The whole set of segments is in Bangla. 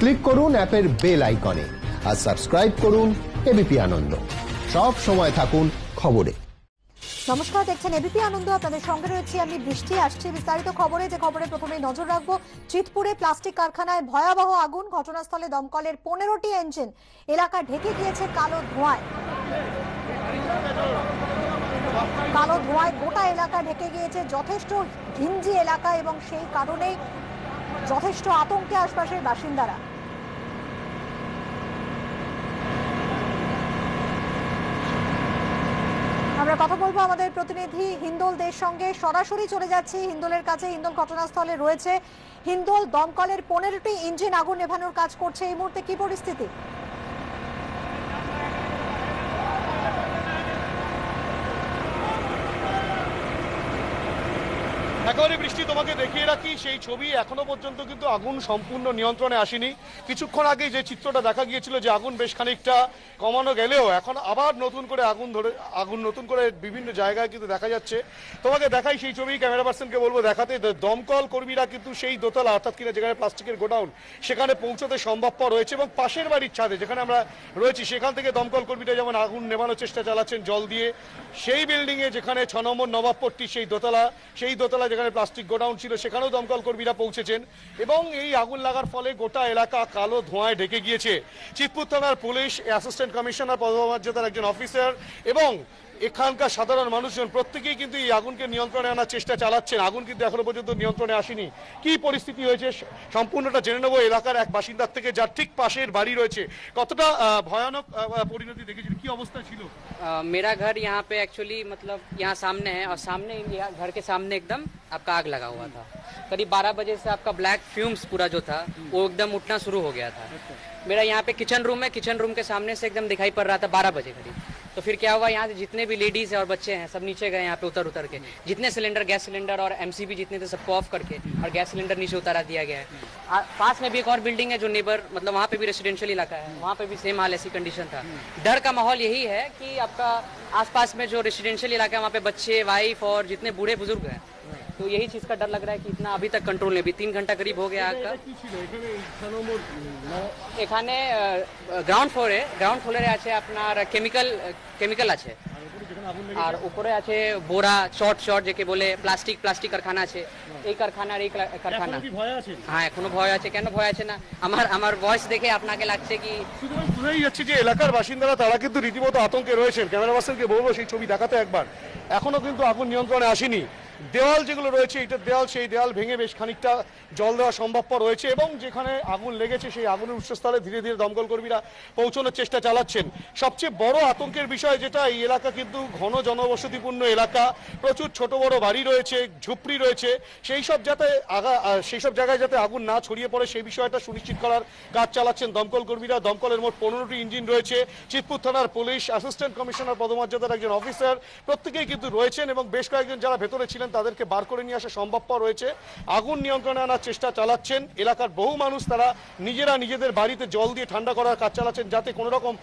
ক্লিক করুন অ্যাপের বেল আইকনে আর সাবস্ক্রাইব করুন এবিপি আনন্দ। সব সময় থাকুন খবরে। নমস্কার, দেখছেন এবিপি আনন্দ। আপনাদের সঙ্গে রয়েছে আমি বৃষ্টি। আসছি বিস্তারিত খবরে। যে খবরে প্রথমে নজর রাখব, চিতপুরে প্লাস্টিক কারখানায় ভয়াবহ আগুন। ঘটনাস্থলে দমকলের পনেরোটি ইঞ্জিন এলাকা ঢেকে গিয়েছে কালো ধোঁয়ায়। কালো ধোঁয়ায় গোটা এলাকা ঢেকে গিয়েছে। যথেষ্ট ঘিঞ্জি এলাকা এবং সেই কারণেই যথেষ্ট আতঙ্কে আশপাশের বাসিন্দারা। আমরা কথা বলব আমাদের প্রতিনিধি হিন্দোল দেশ সঙ্গে। সরাসরি চলে যাচ্ছি হিন্দোলের কাছে। হিন্দোল ঘটনাস্থলে রয়েছে। হিন্দোল দমকলের পনেরোটি ইঞ্জিন আগুন নেভানোর কাজ করছে। এই মুহূর্তে কি পরিস্থিতি? একেবারে বৃষ্টি তোমাকে দেখিয়ে রাখি, সেই ছবি এখনও পর্যন্ত কিন্তু আগুন সম্পূর্ণ নিয়ন্ত্রণে আসেনি। কিছুক্ষণ আগে যে চিত্রটা দেখা গিয়েছিল যে আগুন বেশ খানিকটা কমানো গেলেও এখন আবার নতুন করে আগুন ধরে, আগুন নতুন করে বিভিন্ন জায়গায় কিন্তু দেখা যাচ্ছে। তোমাকে দেখাই সেই ছবি, ক্যামেরা পার্সনকে বলব দেখাতে। দমকল কর্মীরা কিন্তু সেই দোতলা অর্থাৎ কিনা যেখানে প্লাস্টিকের গোডাউন, সেখানে পৌঁছতে সম্ভবপর রয়েছে এবং পাশের বাড়ির ছাদে যেখানে আমরা রয়েছি, সেখান থেকে দমকল কর্মীরা যেমন আগুন নেভানোর চেষ্টা চালাচ্ছেন জল দিয়ে, সেই বিল্ডিং এ যেখানে ছ নম্বর নবাবপট্টি, সেই দোতলা সেই দোতলা যেখানে প্লাস্টিক গোডাউন ছিল, সেখানেও দমকল কর্মীরা পৌঁছেছেন এবং এই আগুন লাগার ফলে গোটা এলাকা কালো ধোঁয়ায় ঢেকে গিয়েছে। চিতপুর থানার পুলিশ, অ্যাসিস্ট্যান্ট কমিশনার, পদমর্যাদার একজন অফিসার এবং এখানকার সাধারণ মানুষজন প্রত্যেকেই কিন্তু এই আগুনকে নিয়ন্ত্রণে আনার চেষ্টা চালাচ্ছেন আগুন কিন্তু এখনো পর্যন্ত নিয়ন্ত্রণে আসেনি কি পরিস্থিতি হয়েছে সম্পূর্ণটা জেনে নেবো এলাকার এক বাসিন্দার থেকে যার ঠিক পাশের বাড়ি রয়েছে কতটা আহ, ভয়ানক আহ, পরিণতি দেখেছিল কি অবস্থা ছিল अ, मेरा घर यहाँ पे एक्चुअली मतलब यहाँ सामने है और सामने यहाँ घर के सामने एकदम आपका आग लगा हुआ था करीब 12 बजे से आपका ब्लैक फ्यूम्स पूरा जो था वो एकदम उठना शुरू हो गया था मेरा यहाँ पे किचन रूम है किचन रूम के सामने से एकदम दिखाई पड़ रहा था 12 बजे करीब तो फिर क्या हुआ? यहाँ से जितने भी लेडीज़ हैं और बच्चे हैं, सब नीचे गए यहाँ पे उतर उतर के। जितने सिलेंडर गैस सिलेंडर और एमसीबी जितने थे, सबको ऑफ़ करके और गैस सिलेंडर नीचे उतारा दिया गया है। पास में भी एक और बिल्डिंग है जो नेबर मतलब वहाँ पे भी रेसिडेंशियल इलाका है। वहाँ पे भी सेम हाल, ऐसी कंडीशन था। डर का माहौल यही है कि आपका आसपास में जो रेसिडेंशियल इलाका है, वहाँ पे बच्चे वाइफ और जितने बूढ़े बुज़ुर्ग हैं तो यही चीज का डर लग रहा है कि इतना अभी तक कंट्रोल नहीं अभी तीन घंटा करीब हो गया आग का কি ছিল এখানে ছ নম্বর এখানে গ্রাউন্ড ফ্লোরে গ্রাউন্ড ফ্লোরে আছে আপনার কেমিক্যাল কেমিক্যাল আছে আর উপরে আছে বোরা শর্ট শর্ট যেকে বলে প্লাস্টিক প্লাস্টিক কারখানা আছে এই কারখানার এই কা- কারখানা কি ভয় আছে হ্যাঁ এখনো ভয় আছে কেন ভয় আছে না আমার আমার ভয়েস দেখে আপনাকে লাগছে কি সুতরাং বোঝাই যাচ্ছে যে এলাকার বাসিন্দারা তারা কিন্তু রীতিমতো আতঙ্কে রয়েছেন ক্যামেরা পার্সনকে বলবো সেই ছবি দেখাতে একবার এখনো কিন্তু আগুন নিয়ন্ত্রণে আসেনি দেওয়াল যেগুলো রয়েছে এটার দেওয়াল, সেই দেওয়াল ভেঙে বেশ খানিকটা জল দেওয়া সম্ভবপর রয়েছে এবং যেখানে আগুন লেগেছে, সেই আগুনের উৎসস্থলে ধীরে ধীরে দমকল কর্মীরা পৌঁছানোর চেষ্টা চালাচ্ছেন। সবচেয়ে বড় আতঙ্কের বিষয় যেটা, এই এলাকা কিন্তু ঘন জনবসতিপূর্ণ এলাকা। প্রচুর ছোট বড় বাড়ি রয়েছে, ঝুপড়ি রয়েছে। সেই সব যাতে আগা, সেই সব জায়গায় যাতে আগুন না ছড়িয়ে পড়ে, সেই বিষয়টা সুনিশ্চিত করার কাজ চালাচ্ছেন দমকল কর্মীরা। দমকলের মোট পনেরোটি ইঞ্জিন রয়েছে। চিতপুর থানার পুলিশ, অ্যাসিস্ট্যান্ট কমিশনার পদমর্যাদার একজন অফিসার প্রত্যেকেই কিন্তু রয়েছেন এবং বেশ কয়েকজন যারা ভেতরে ছিলেন তাদেরকে বার করে নিয়ে আসা সম্ভবপর রয়েছে। আগুন নিয়ন্ত্রণে আনার চেষ্টা চালাচ্ছেন। এলাকার বহু মানুষ তারা নিজেরা নিজেদের বাড়িতে জল দিয়ে ঠান্ডা করার কাজ চালাচ্ছেন, যাতে কোনো রকম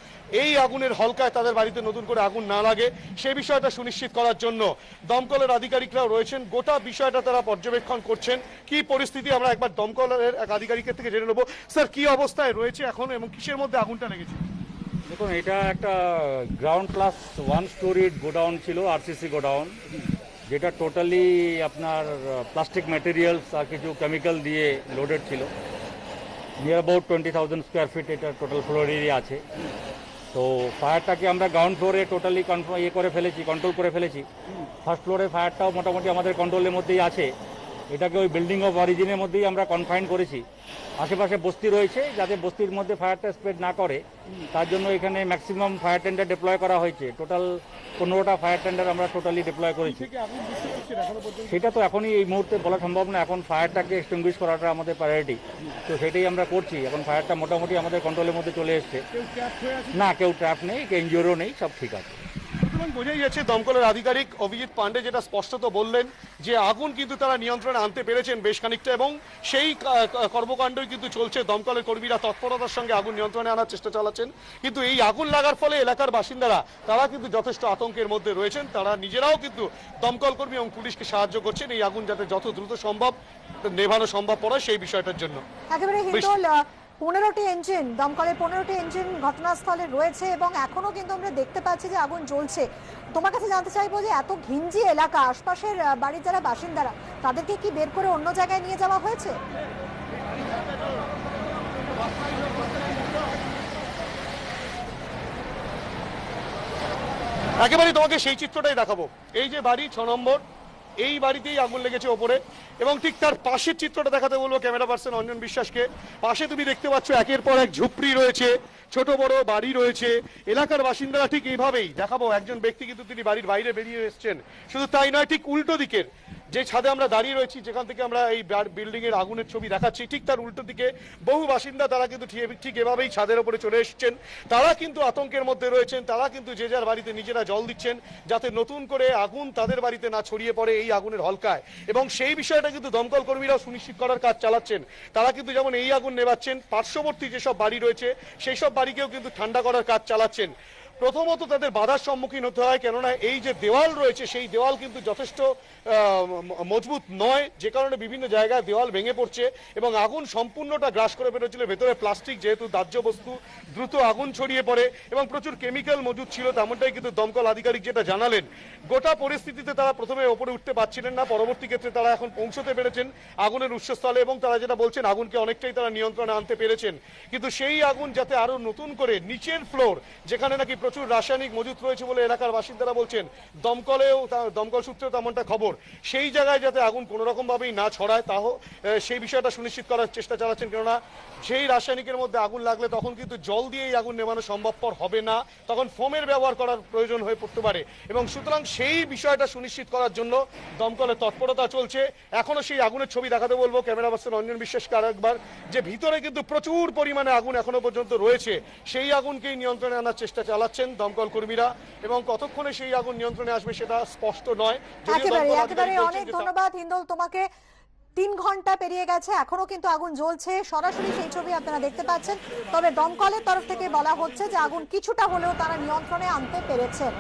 এই আগুনের হলকায় তাদের বাড়িতে নতুন করে আগুন না লাগে। সে বিষয়টা সুনিশ্চিত করার জন্য দমকলের আধিকারিকরাও রয়েছেন। গোটা বিষয়টা তারা পর্যবেক্ষণ করছেন। কি পরিস্থিতি, আমরা একবার দমকলের এক আধিকারিকের থেকে জেনে নেব। স্যার, কি অবস্থায় রয়েছে এখন এবং কিসের মধ্যে আগুনটা লেগেছে? দেখুন, এটা একটা ground plus one storied godown ছিল আরসিসি গোডাউন যেটা টোটালি আপনার প্লাস্টিক ম্যাটেরিয়ালস আর কিছু কেমিক্যাল দিয়ে লোডেড ছিল। Near about twenty thousand square feet এটা টোটাল ফ্লোর এরিয়া আছে। তো ফায়ারটাকে আমরা গ্রাউন্ড ফ্লোরে টোটালি ইয়ে করে ফেলেছি কন্ট্রোল করে ফেলেছি। ফার্স্ট ফ্লোরে ফায়ারটাও মোটামুটি আমাদের কন্ট্রোলের মধ্যেই আছে। এটাকে ওই বিল্ডিং অফ অরিজিনের মধ্যেই আমরা কনফাইন করেছি। আশেপাশে বস্তি রয়েছে যাতে বস্তির মধ্যে ফায়ারটা স্প্রেড না করে। তার জন্য এখানে ম্যাক্সিমাম ফায়ার টেন্ডার ডিপ্লয় করা হয়েছে। টোটাল পনেরোটা ফায়ার টেন্ডার আমরা টোটালি ডিপ্লয় করেছি। সেটা তো এখনই এই মুহূর্তে বলা সম্ভব না। এখন ফায়ারটাকে এক্সটিংগুইশ করাটা আমাদের প্রায়োরিটি তো সেটাই আমরা করছি। এখন ফায়ারটা মোটামুটি আমাদের কন্ট্রোলের মধ্যে চলে এসছে। না কেউ ট্র্যাপ নেই কেউ ইঞ্জুরিও নেই সব ঠিক আছে। বোঝাই যাচ্ছে দমকলের আধিকারিক অভিজিৎ পান্ডে যেটা স্পষ্টত বললেন যে আগুন কিন্তু তারা নিয়ন্ত্রণে আনতে পেরেছেন বেশ খানিকটা এবং সেই কর্মকাণ্ডই কিন্তু চলছে। দমকলের কর্মীরা তৎপরতার সঙ্গে আগুন নিয়ন্ত্রণে আনার চেষ্টা চালাচ্ছেন। কিন্তু এই আগুন লাগার ফলে এলাকার বাসিন্দারা তারা কিন্তু যথেষ্ট আতঙ্কের মধ্যে রয়েছেন। তারা নিজেরাও কিন্তু দমকল কর্মী এবং পুলিশকে সাহায্য করছেন এই আগুন যাতে যত দ্রুত সম্ভব নেভানো সম্ভব পড়ে সেই বিষয়টার জন্য। একেবারে পনেরোটি ইঞ্জিন দমকলের পনেরোটি ইঞ্জিন ঘটনাস্থলে রয়েছে এবং এখনও কিন্তু আমরা দেখতে পাচ্ছি যে আগুন জ্বলছে। তোমার কাছে জানতে চাইব যে এত ঘিঞ্জি এলাকা, আশপাশের বাড়ির যারা বাসিন্দারা, তাদেরকে কি বের করে অন্য জায়গায় নিয়ে যাওয়া হয়েছে? একেবারে তোমাকে সেই চিত্রটাই দেখাবো। এই যে বাড়ি, ছ নম্বর এই বাড়িতেই আঙুল লেগেছে ওপরে। এবং ঠিক তার পাশের চিত্রটা দেখাতে বলব ক্যামেরা পার্সন অঞ্জন বিশ্বাসকে। পাশে তুমি দেখতে পাচ্ছ একের পর এক ঝুপড়ি রয়েছে, ছোট বড় বাড়ি রয়েছে। এলাকার বাসিন্দারা ঠিক এইভাবেই। দেখাবো, একজন ব্যক্তি কিন্তু তিনি বাড়ির বাইরে বেরিয়ে এসছেন। শুধু তাই নয়, ঠিক উল্টো দিকের যে ছাদে আমরা দাঁড়িয়ে রয়েছি, যেখান থেকে আমরা এই বিল্ডিং এর আগুনের ছবি দেখাচ্ছি, ঠিক তার উল্টো দিকে বহু বাসিন্দা তারা কিন্তু ঠিক- এভাবেই ছাদের উপরে চলে এসেছেন। তারা কিন্তু আতঙ্কের মধ্যে রয়েছেন, তারা কিন্তু যে যার বাড়িতে নিজেরা জল দিচ্ছেন, যাতে নতুন করে আগুন তাদের বাড়িতে না ছড়িয়ে পড়ে এই আগুনের হলকায়। এবং সেই বিষয়টা কিন্তু দমকল কর্মীরাও সুনিশ্চিত করার কাজ চালাচ্ছেন। তারা কিন্তু যেমন এই আগুন নেবাচ্ছেন পার্শ্ববর্তী যেসব বাড়ি রয়েছে সেই সব বাড়িকেও কিন্তু ঠান্ডা করার কাজ চালাচ্ছেন। প্রথমত তাদের বাধার সম্মুখীন হতে হয়, কেননা এই যে দেওয়াল রয়েছে, সেই দেওয়াল কিন্তু যথেষ্ট মজবুত নয়। যে কারণে বিভিন্ন জায়গায় দেওয়াল ভেঙে পড়ছে এবং আগুন সম্পূর্ণটা গ্রাস করে বেরোচ্ছিল ভেতরে প্লাস্টিক যেহেতু দাহ্য বস্তু, দ্রুত আগুন ছড়িয়ে পড়ে এবং প্রচুর কেমিক্যাল মজুদ ছিল, তেমনটাই কিন্তু দমকল আধিকারিক যেটা জানালেন। গোটা পরিস্থিতিতে তারা প্রথমে ওপরে উঠতে পারছিলেন না, পরবর্তী ক্ষেত্রে তারা এখন পৌঁছতে পেরেছেন আগুনের উৎসস্থলে এবং তারা যেটা বলছেন, আগুনকে অনেকটাই তারা নিয়ন্ত্রণে আনতে পেরেছেন। কিন্তু সেই আগুন যাতে আরও নতুন করে নিচের ফ্লোর, যেখানে নাকি প্রচুর রাসায়নিক মজুত রয়েছে বলে এলাকার বাসিন্দারা বলছেন। দমকলেও দমকল সূত্রেও তেমনটা খবর। সেই জায়গায় যাতে আগুন কোনোরকমভাবেই না ছড়ায়, তাহ সেই বিষয়টা সুনিশ্চিত করার চেষ্টা চালাচ্ছেন। কেননা সেই রাসায়নিকের মধ্যে আগুন লাগলে তখন কিন্তু জল দিয়ে এই আগুন নেভানো সম্ভবপর হবে না। তখন ফোমের ব্যবহার করার প্রয়োজন হয়ে পড়তে পারে। এবং সুতরাং সেই বিষয়টা সুনিশ্চিত করার জন্য দমকলের তৎপরতা চলছে। এখনও সেই আগুনের ছবি দেখাতে বলব। ক্যামেরা পার্সন অঞ্জন বিশ্বাসকে আর একবার যে ভিতরে কিন্তু প্রচুর পরিমাণে আগুন এখনও পর্যন্ত রয়েছে, সেই আগুনকেই নিয়ন্ত্রণে আনার চেষ্টা চালাচ্ছেন দমকল কর্মীরা এবং কতক্ষণে সেই আগুন নিয়ন্ত্রণে আসবে সেটা স্পষ্ট নয়। যদিও একেবারে একেবারে অনেক ধন্যবাদ। হিন্দল তোমাকে তিন ঘণ্টা পেরিয়ে গেছে এখনও কিন্তু আগুন জ্বলছে। সরাসরি সেই ছবি আপনারা দেখতে পাচ্ছেন। তবে দমকলের তরফ থেকে বলা হচ্ছে যে আগুন কিছুটা হলেও তারা নিয়ন্ত্রণে আনতে পেরেছেন